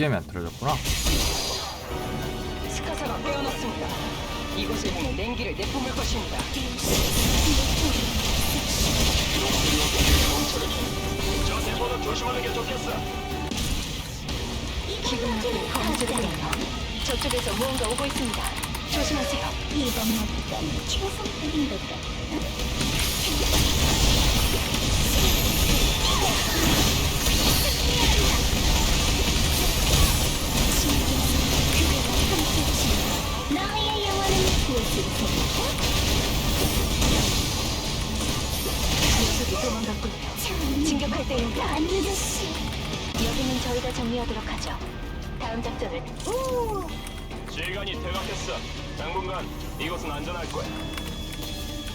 BGM이 안 틀어졌구나. 스카사가 빼어났습니다. 이곳을 향해 냉기를 내뿜을 것입니다. 저 대포는 조심하는 게 좋겠어. 기분이 검증되네요. 저쪽에서 무언가 오고 있습니다. 조심하세요. 이번만큼은 최선뿐인 것 같아. 정리하도록 하죠. 다음 작전은 우! 시간이 퇴각했어. 당분간 이곳은 안전할 거야.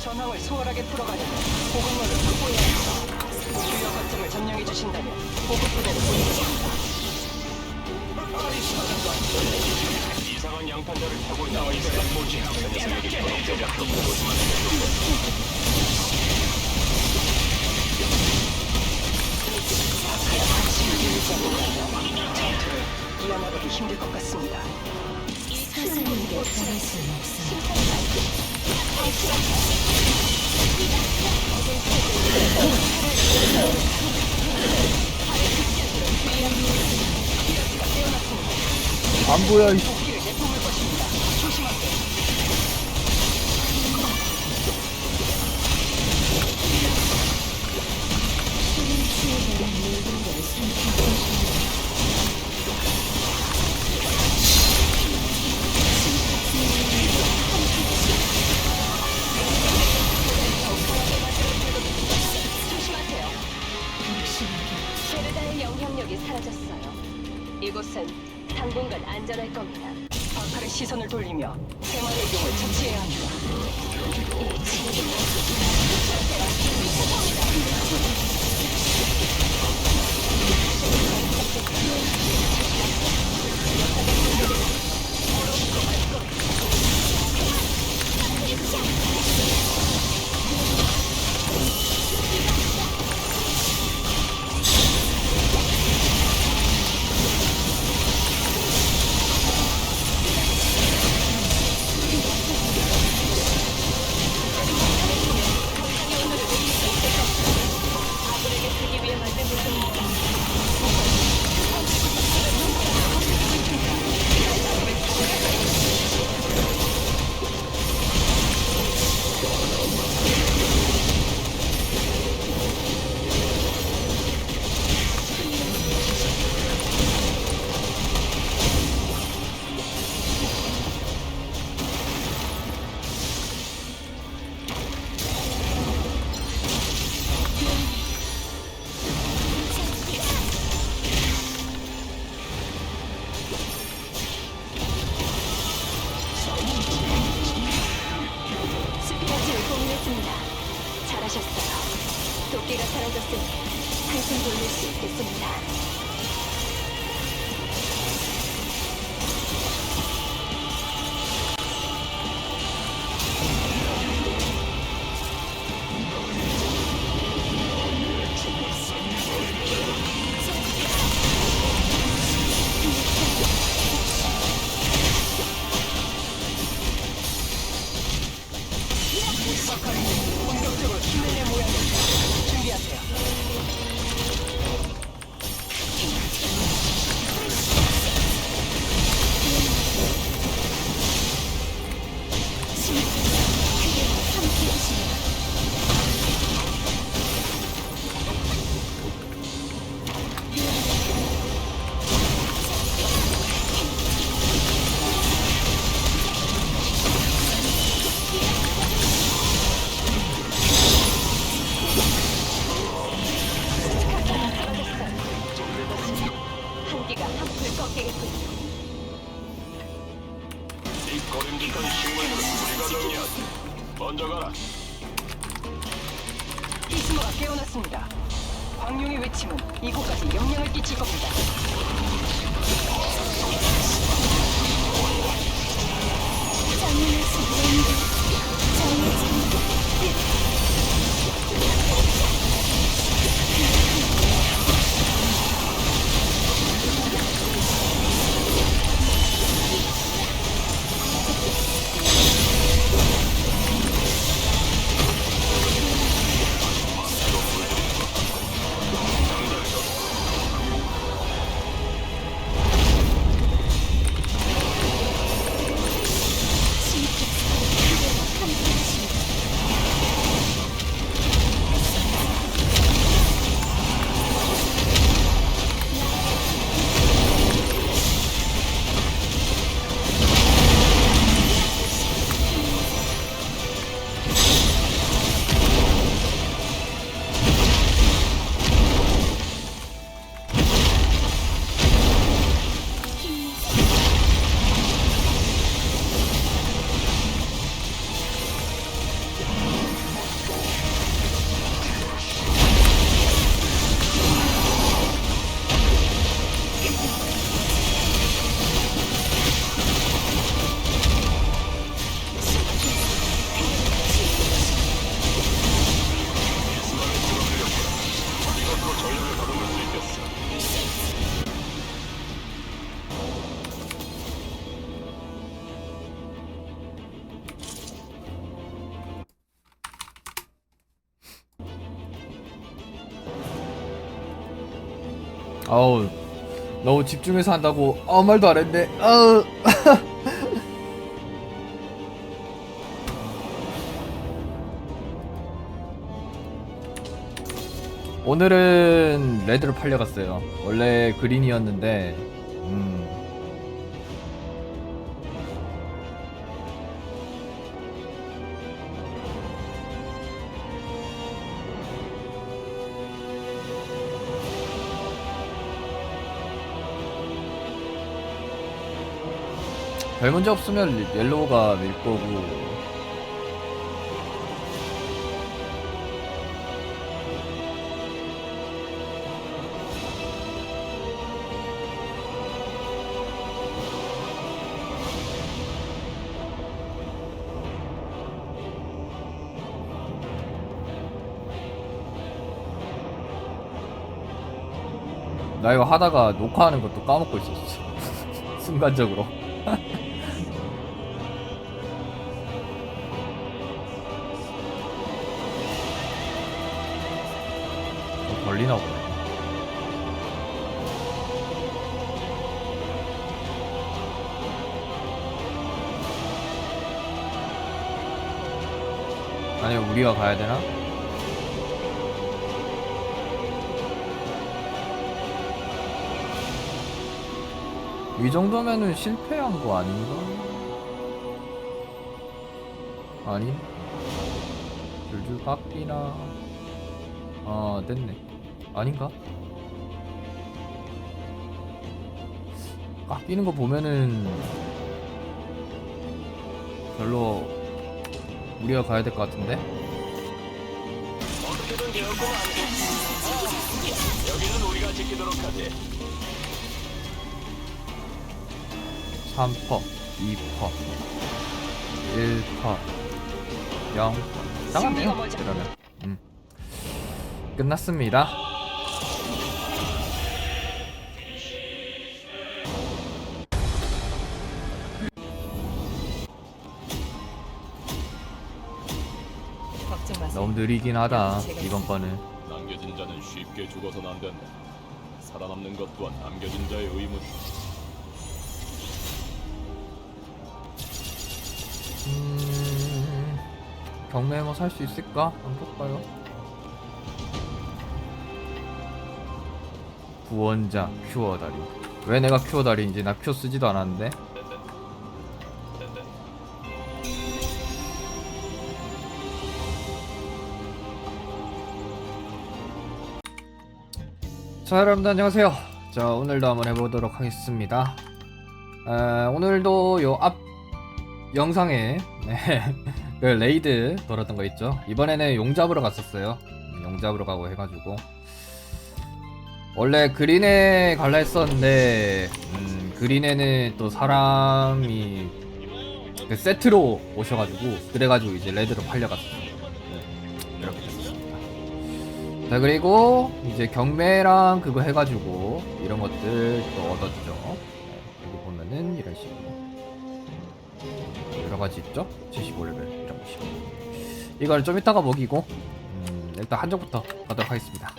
전황을 수월하게 풀어가려면 보급로를 확보해야 합니다. 주요 거점을 점령해 주신다면 보급 부대를 보내겠습니다. 이상한 양탄자를 타고 나와 있어. 뭐지? 저 녀석에게 대작도 보고만 해도 이어나가기 힘들 것 같습니다. 사사님께 바랄 수는 없어. 안 보여, 이피 Okay. 이곳까지 영향을 끼칠 겁니다. 정의는 아우 너무 집중해서 한다고 아무 말도 안 했네. 아우. 오늘은 레드로 팔려갔어요. 원래 그린이었는데, 별 문제 없으면 옐로우가 밀 거고. 나 이거 하다가 녹화하는 것도 까먹고 있었어. 순간적으로. 우리가 가야 되나? 이 정도면은 실패한 거 아닌가? 아니? 줄줄 깎이나? 아, 됐네. 아닌가? 깎이는 거 보면은 별로 우리가 가야 될 것 같은데? 여기는 우리가 지키도록 하지. 3퍼, 2퍼, 1퍼, 0. 나갔네요. 그러면. 음. 끝났습니다. 느리긴 하다. 이번 거는. 남겨진 자는 쉽게 죽어서는 안 된다. 살아남는 것 또한 남겨진 자의 의무. 음, 경매 뭐 살 수 있을까? 한번 볼까요? 구원자 큐어 다리. 왜 내가 큐어 다리인지 나 큐어 쓰지도 않았는데. 자 여러분들 안녕하세요. 자 오늘도 한번 해보도록 하겠습니다. 아, 오늘도 요 앞 영상에 네, 그 레이드 돌았던 거 있죠. 이번에는 용 잡으러 갔었어요. 음, 용 잡으러 가고 해가지고 원래 그린에 갈라 했었는데 음, 그린에는 또 사람이 그 세트로 오셔가지고 그래가지고 이제 레드로 팔려갔어요. 자 그리고 이제 경매랑 그거 해가지고 이런 것들 또 얻었죠. 네, 여기 보면은 이런 식으로. 여러 가지 있죠? 75레벨 이런 거 식으로. 이걸 좀 이따가 먹이고 음, 일단 한정부터 가도록 하겠습니다.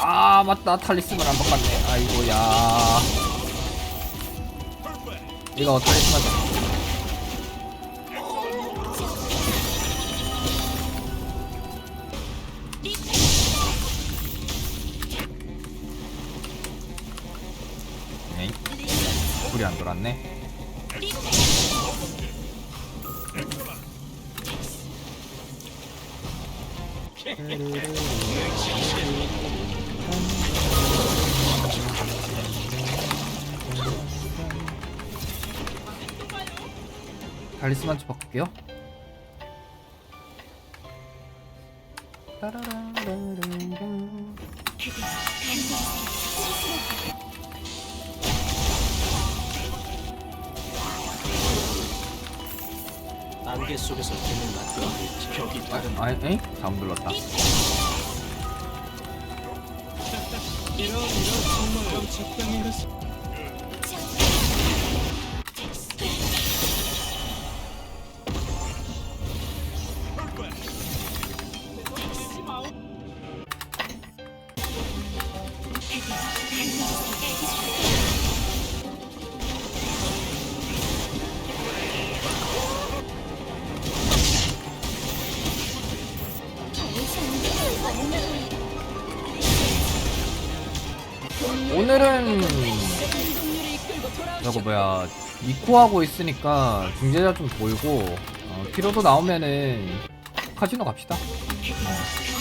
아 맞다 탈리스만 안 바꿨네. 아이고야. 이거 탈리스만 돌았네. 달리스만 좀 바꿀게요. 안개 속에서 드는 맛과 벽이 다른 아, 에이? 잘못 눌렀다. 이런 이런 정말 좀 적당히 했어. 오늘은 저거 뭐야 이코 하고 있으니까 중재자 좀 돌고 어, 필요도 나오면은 카지노 갑시다. 자,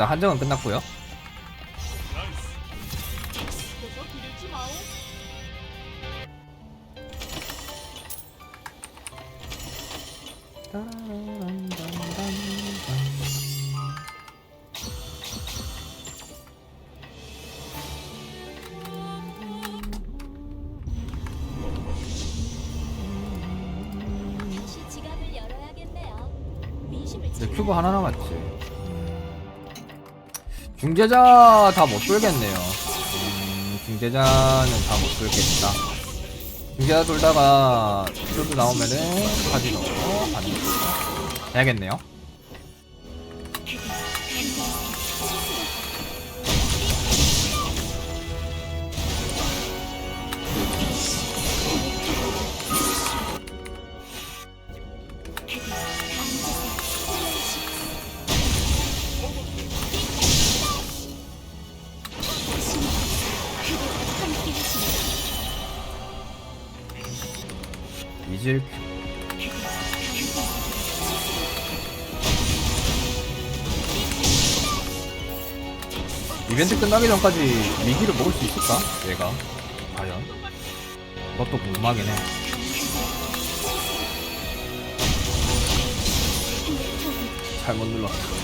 일단 한정은 끝났고요. 다시 중재자 다 못 돌겠네요. 음, 중재자는 다 못 돌겠다. 중재자 돌다가 큐브 나오면은 카지노 거 해야겠네요. 큐. 이벤트 끝나기 전까지 미기를 먹을 수 있을까? 얘가 과연? 그것도 궁금하긴 해. 잘못 눌렀어.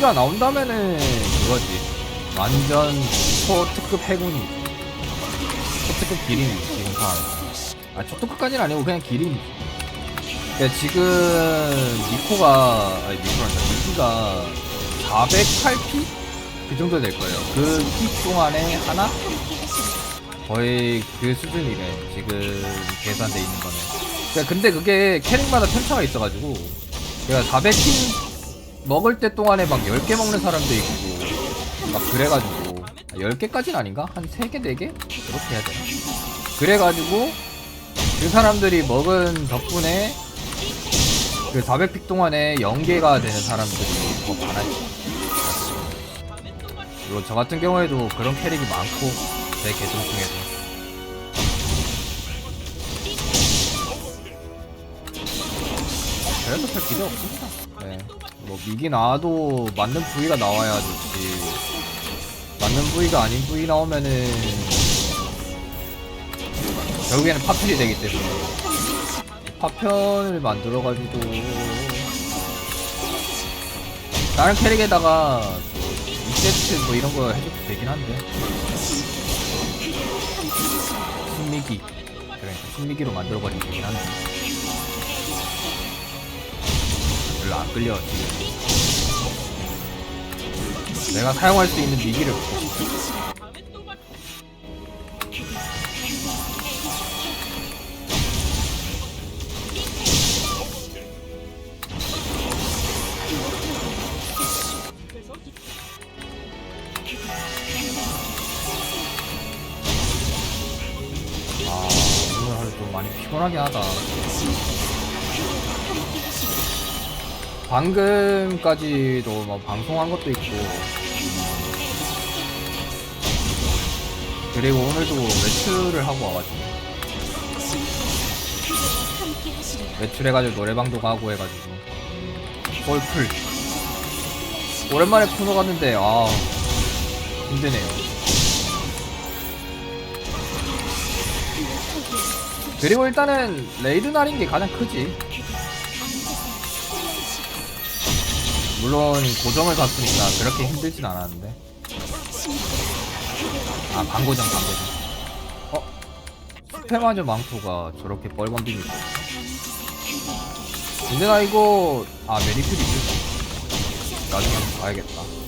미기가 나온다면은 그거지. 완전 초특급 해군이. 초특급 기린이 지금 상황. 아 초특급까지는 아니고 그냥 기린이. 그러니까 지금 미코가 아니 미코란다. 미기가 408피 그 정도 될 거예요. 그 피 동안에 하나 거의 그 수준이래. 지금 계산돼 있는 거는. 그러니까 근데 그게 캐릭마다 편차가 있어가지고 제가 400피 먹을 때 동안에 막 10개 먹는 사람도 있고 막 그래가지고 10개까지는 아닌가? 한 3개, 4개? 그렇게 해야 되나? 그래가지고 그 사람들이 먹은 덕분에 그 400픽 동안에 0개가 되는 사람들이 더 많아요 물론 저 같은 경우에도 그런 캐릭이 많고 제 계정 중에도 그래도 별 기대 없습니다. 네. 뭐 미기 나와도 맞는 부위가 나와야 좋지. 맞는 부위가 아닌 부위 나오면은 결국에는 파편이 되기 때문에. 파편을 만들어가지고 다른 캐릭에다가 뭐 2세트 뭐 이런 거 해줘도 되긴 한데. 신미기. 그러니까 신미기로 만들어가지고 되긴 한데 별로 안 끌려. 지금 내가 사용할 수 있는 미기를 먹고 싶어. 아 오늘 하루 좀 많이 피곤하게 하다 방금까지도 뭐 방송한 것도 있고. 그리고 오늘도 외출을 하고 와가지고. 외출해가지고 노래방도 가고 해가지고. 골풀 오랜만에 코너 갔는데 아 힘드네요. 그리고 일단은 레이드 날인 게 가장 크지. 물론 고정을 갔으니까 그렇게 힘들진 않았는데. 아 방고정 방고정. 어? 스페마저 망토가 저렇게 비밀. 근데 나 이거 아 메리큐리 있을 나중에 한번 봐야겠다.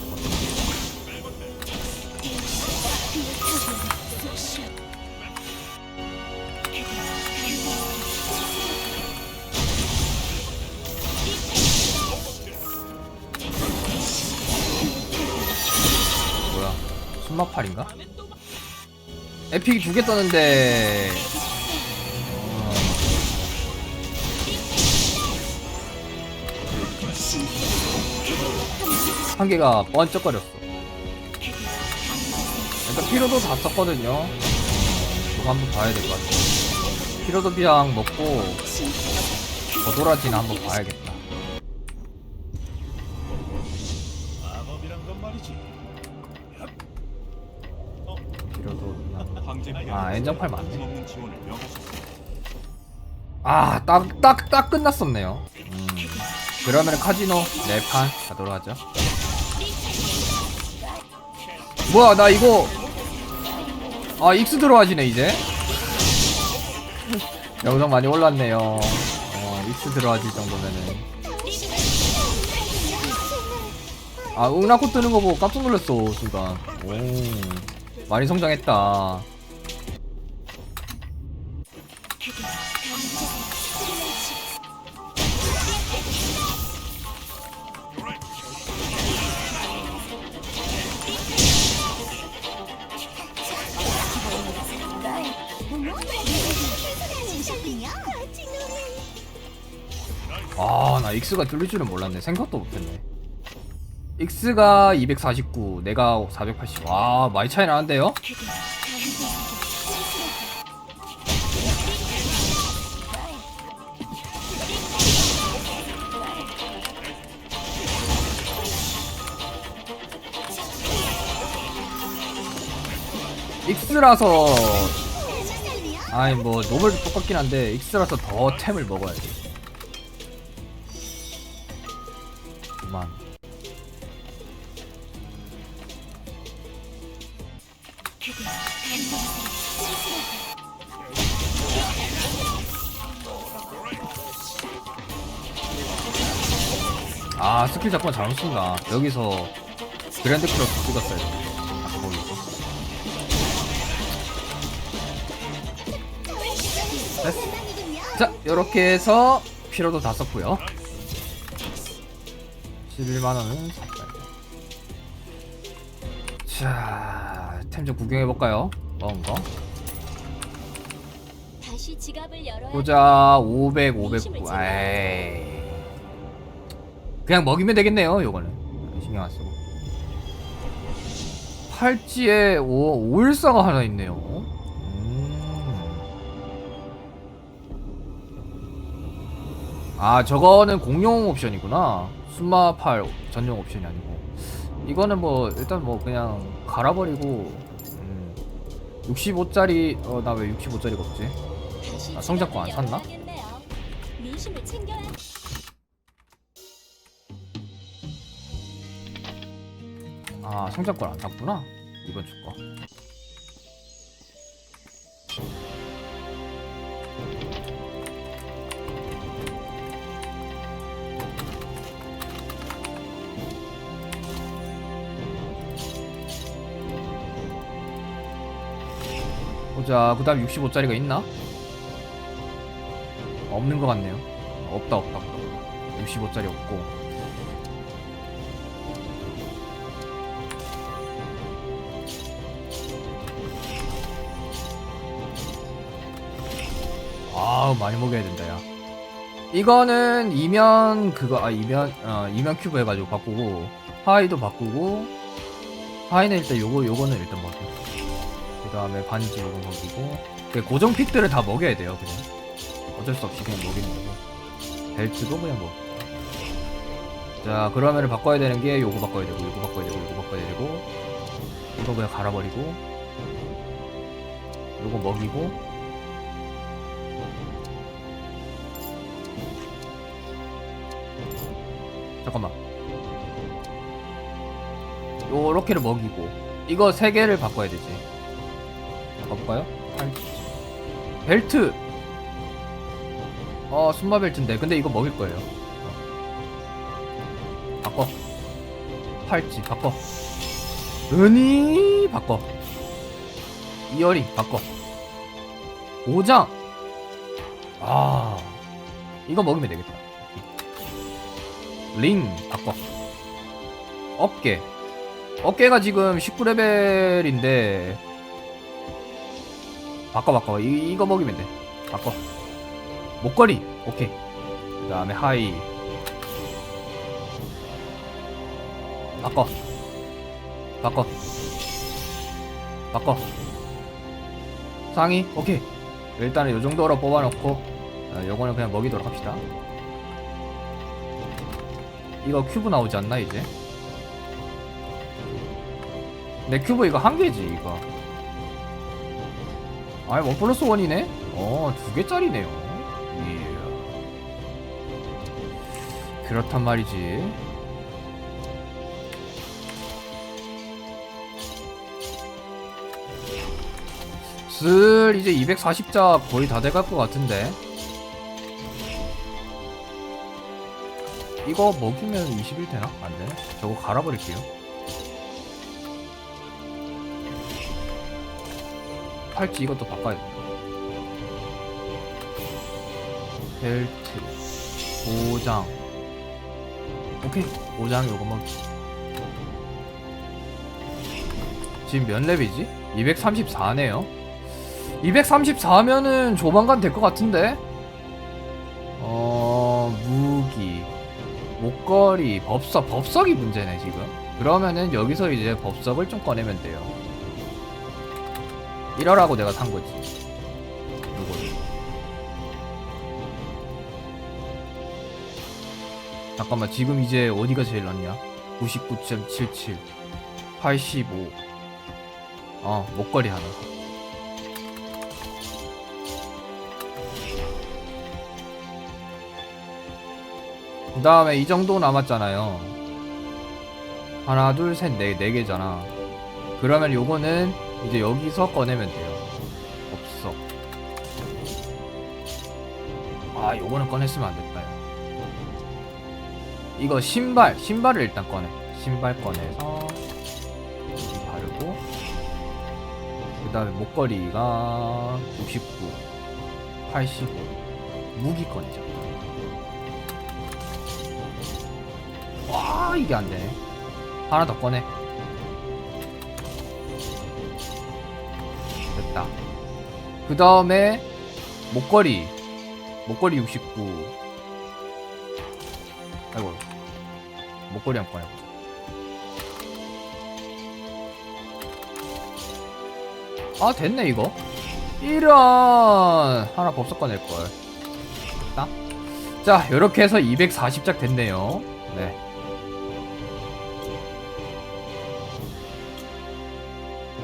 순마팔인가? 에픽이 두개 떴는데 어, 한 개가 번쩍거렸어. 일단 피로도 다 썼거든요. 이거 한번 봐야 될 것 같아. 피로도 비앙 먹고 더돌아지나 한번 봐야겠다. 아 엔정팔 맞네. 없는 지원을 명하셨습니다. 아, 딱, 딱, 딱 끝났었네요. 음. 그러면 카지노 네판 가도록 하죠. 뭐야, 나 이거. 아, 익스 들어와지네, 이제. 영상 많이 올랐네요. 어, 익스 들어와질 정도면은. 아, 응나코 뜨는 거 보고 깜짝 놀랐어, 순간. 오. 많이 성장했다. 익스가 뚫릴 줄은 몰랐네. 생각도 못했네. 익스가 249, 내가 480. 와, 많이 차이 나는데요? 익스라서 아니 뭐 노멀도 똑같긴 한데 익스라서 더 템을 먹어야 돼. 스킬 잡고 잘못 쓴다. 여기서 그랜드 크로스 돼. 아까 거기서. 됐어. 자, 요렇게 해서 피로도 다 썼고요. 11만원은 샀다. 자, 템 좀 구경해볼까요? 먹은 거. 보자, 500, 509. 에이. 그냥 먹이면 되겠네요, 요거는. 신경 안 쓰고. 팔찌에 5, 514가 하나 있네요. 음. 아, 저거는 공용 옵션이구나. 순마팔 전용 옵션이 아니고. 이거는 뭐, 일단 뭐, 그냥 갈아버리고, 음. 65짜리, 어, 나 왜 65짜리가 없지? 아, 성적고 안 샀나? 아 성장권 안 샀구나. 이번 주 거. 보자. 그 다음 65짜리가 있나? 없는 것 같네요. 없다 없다. 없다 65짜리 없고 아우 많이 먹여야 된다 야. 이거는 이면 그거 아 이면 어 이면 큐브 해가지고 바꾸고 하이도 바꾸고 하이는 일단 요거 요거는 일단 먹여. 그 다음에 반지 요거 먹이고 그 고정 픽들을 다 먹여야 돼요 그냥. 어쩔 수 없이 그냥 먹이는 거고. 벨트도 그냥 먹고 자 그러면은 바꿔야 되는 게 요거 바꿔야 되고 요거 바꿔야 되고 요거 바꿔야 되고 이거 그냥 갈아버리고 요거 먹이고 잠깐만. 요렇게를 먹이고 이거 세 개를 바꿔야 되지? 팔찌. 벨트! 어 순마 벨트인데 근데 이거 먹일 거예요. 어. 바꿔. 팔찌 바꿔. 은이 바꿔. 이어링 바꿔. 오장! 아 이거 먹이면 되겠다 링 바꿔. 어깨. 어깨가 지금 19레벨인데 바꿔 바꿔. 이, 이거 먹이면 돼. 바꿔. 목걸이. 오케이. 그 다음에 하이. 바꿔. 바꿔. 바꿔. 상의. 오케이. 일단은 요 정도로 뽑아놓고 어, 요거는 그냥 먹이도록 합시다 이거 큐브 나오지 않나 이제? 내 큐브 이거 한 개지 이거. 아이 원 플러스 원이네? 어두 개짜리네요. 예. 그렇단 말이지. 슬 이제 240자 거의 다 돼갈 것 같은데 이거 먹이면 20일 되나? 안 되나? 저거 갈아버릴게요. 팔찌 이것도 바꿔야 돼. 벨트, 보장. 오케이, 보장 요거 먹. 지금 몇 렙이지? 234네요. 234면은 조만간 될 것 같은데? 목걸이, 법석, 법석이 문제네 지금. 그러면은 여기서 이제 법석을 좀 꺼내면 돼요. 이러라고 내가 산 거지. 요거를. 잠깐만 지금 이제 어디가 제일 낮냐? 99.77, 85. 어 목걸이 하나. 그 다음에 이 정도 남았잖아요. 하나, 둘, 셋, 네, 네 개잖아. 그러면 요거는 이제 여기서 꺼내면 돼요. 없어. 아, 요거는 꺼냈으면 안 됐다. 요 이거 신발, 신발을 일단 꺼내. 신발 꺼내서 바르고 그 다음에 목걸이가 69, 85, 무기 꺼내자. 와 이게 안 되네. 하나 더 꺼내. 됐다. 그 다음에 목걸이. 목걸이 69. 아이고. 목걸이 한 꺼내. 아 됐네 이거. 이런 하나 법석 꺼낼 걸. 됐다. 자, 이렇게 해서 240작 됐네요. 네.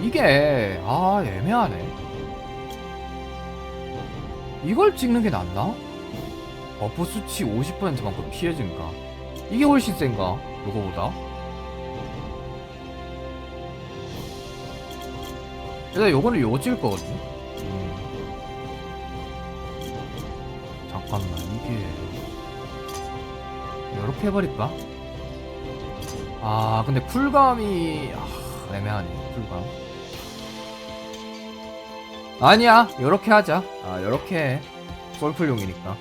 이게 아 애매하네 이걸 찍는 게 낫나? 버프 수치 50%만큼 피해 증가 이게 훨씬 센가? 요거보다? 일단 요거는 요거 찍을 거거든요 음. 잠깐만 이게 이렇게 해버릴까? 아 근데 쿨감이 아, 애매하네 쿨감 아니야 요렇게 하자. 아 요렇게 해. 솔플용이니까.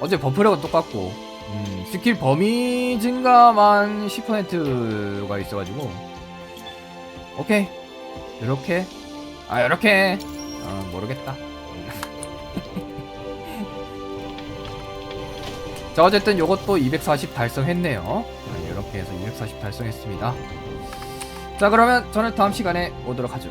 어제 버프력은 똑같고. 음, 스킬 범위 증가만 10%가 있어가지고. 오케이. 요렇게. 아 요렇게. 아 모르겠다. 자 어쨌든 요것도 240 달성했네요. 이렇게 해서 240 달성했습니다. 자 그러면 저는 다음 시간에 오도록 하죠